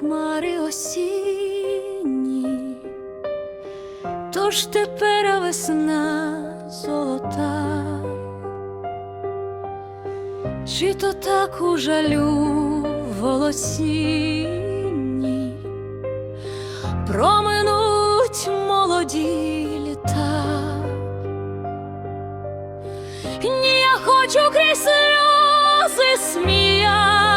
хмари осінні, тож тепер весна золота, чи то так у жалю волосінні? Проминуть молоді літа. Ні, я хочу крізь сльози сміятись,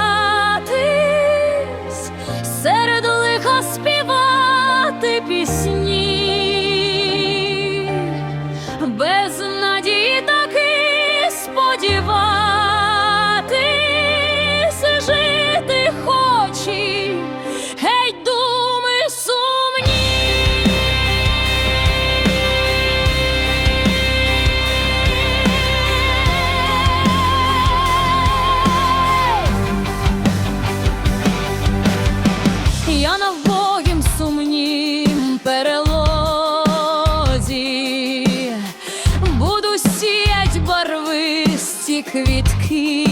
сумнім перелозі. Буду сіять барвисті квітки,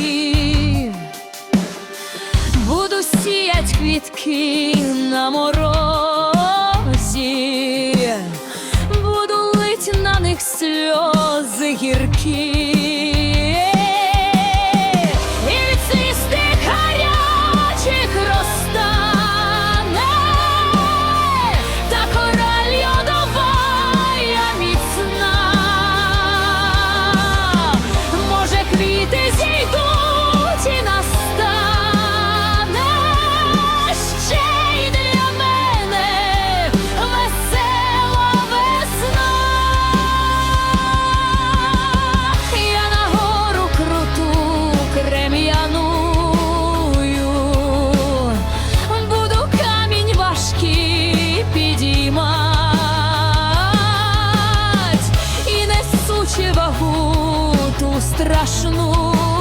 буду сіять квітки на морозі, буду лить на них сльози гіркі. страшну.